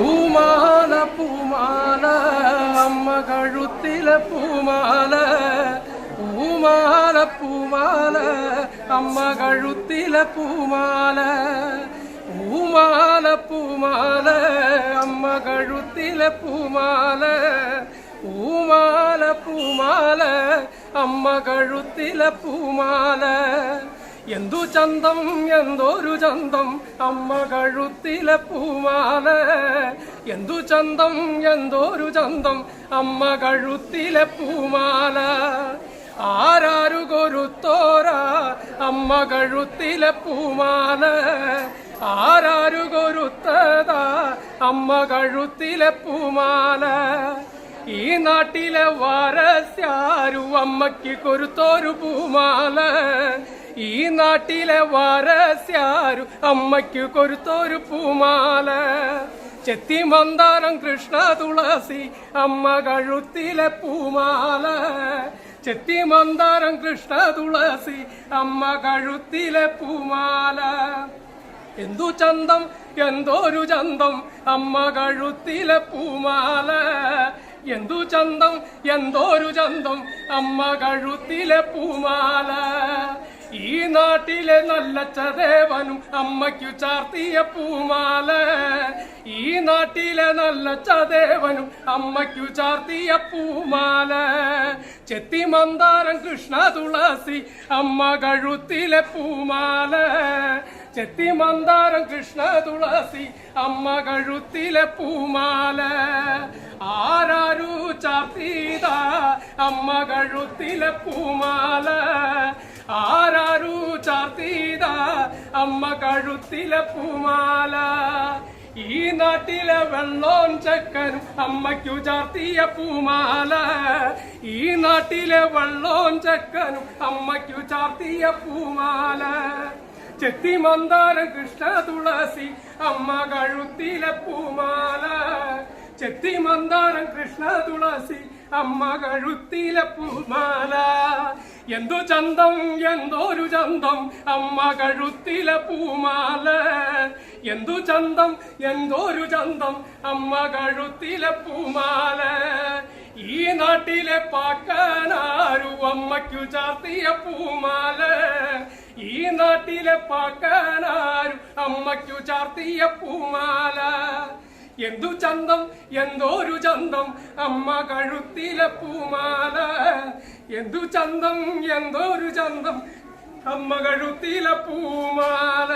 പൂമാല പൂമാല അമ്മ കഴുത്തിലെ പൂമാല. പൂമാല പൂമാല അമ്മ കഴുത്തിലെ പൂമാല. പൂമാല പൂമാല അമ്മ കഴുത്തിലെ പൂമാല. പൂമാല പൂമാല അമ്മ കഴുത്തിലെ പൂമാല. എന്തു ചന്തം എന്തൊരു ചന്തം അമ്മ കഴുത്തിലെ പൂമാല എന്തു ചന്തം എന്തൊരു ചന്തം അമ്മ കഴുത്തിലെ പൂമാല ആരാരു കൊരുത്തോര അമ്മ കഴുത്തിലെ പൂമാല ആരാരു കൊരുത്തതാ അമ്മ കഴുത്തിലെ പൂമാല ഈ നാട്ടിലെ വാരസ്യാരു അമ്മയ്ക്ക് കൊരുത്തോരു പൂമാല ഈ നാട്ടിലെ വാരസ്യാരു അമ്മയ്ക്ക് കൊരുത്തൊരു പൂമാല. ചെത്തി മന്ദാരം കൃഷ്ണ തുളസി അമ്മ കഴുത്തിലെ പൂമാല. ചെത്തി മന്ദാരം കൃഷ്ണ തുളസി അമ്മ കഴുത്തിലെ പൂമാല. എന്തു ചന്തം എന്തോരു ചന്തം അമ്മ കഴുത്തിലെ പൂമാല. എന്തു ചന്തം എന്തോരു ചന്തം അമ്മ കഴുത്തിലെ പൂമാല. ഈ നാട്ടിലെ നല്ല ചദേവനും അമ്മയ്ക്കു ചാർത്തിയ പൂമാല. ഈ നാട്ടിലെ നല്ല ചദേവനും അമ്മയ്ക്കു ചാർത്തിയ പൂമാല. ചെത്തി മന്ദാരം കൃഷ്ണ തുളസി അമ്മ കഴുത്തിലെ പൂമാല. ചെത്തി മന്ദാരം കൃഷ്ണ തുളസി അമ്മ കഴുത്തിലെ പൂമാല. ആരാരു ചാർത്തീത അമ്മ കഴുത്തിലെ പൂമാല. അമ്മ കഴുത്തിലെ പൂമാല ഈ നാട്ടിലെ വെള്ളോൻ ചക്കനും അമ്മയ്ക്കു ചാർത്തിയ പൂമാല ഈ നാട്ടിലെ വെള്ളോൻ ചക്കനും അമ്മയ്ക്കു ചാർത്തിയ പൂമാല. ചെത്തി മന്ദാരം കൃഷ്ണ തുളസി അമ്മ കഴുത്തിലെ പൂമാല ചെത്തി മന്ദാരം കൃഷ്ണ തുളസി അമ്മ കഴുത്തിലെ പൂമാല. എന്തു ചന്തം എന്തോ ഒരു ചന്തം അമ്മ കഴുത്തിലെ പൂമാല. എന്തു ചന്തം എന്തോ ഒരു ചന്തം അമ്മ കഴുത്തിലെ പൂമാല. ഈ നാട്ടിലെ പാക്കനാരു അമ്മയ്ക്കു ചാർത്തിയ പൂമാല. ഈ നാട്ടിലെ പാക്കനാരു അമ്മയ്ക്കു ചാർത്തിയ പൂമാല. എന്തു ചന്തം എന്തോ ഒരു ചന്തം അമ്മ കഴുത്തിലെ പൂമാല. എന്തു ചന്തം എന്തോരു ചന്തം. അമ്മ പൂമാല.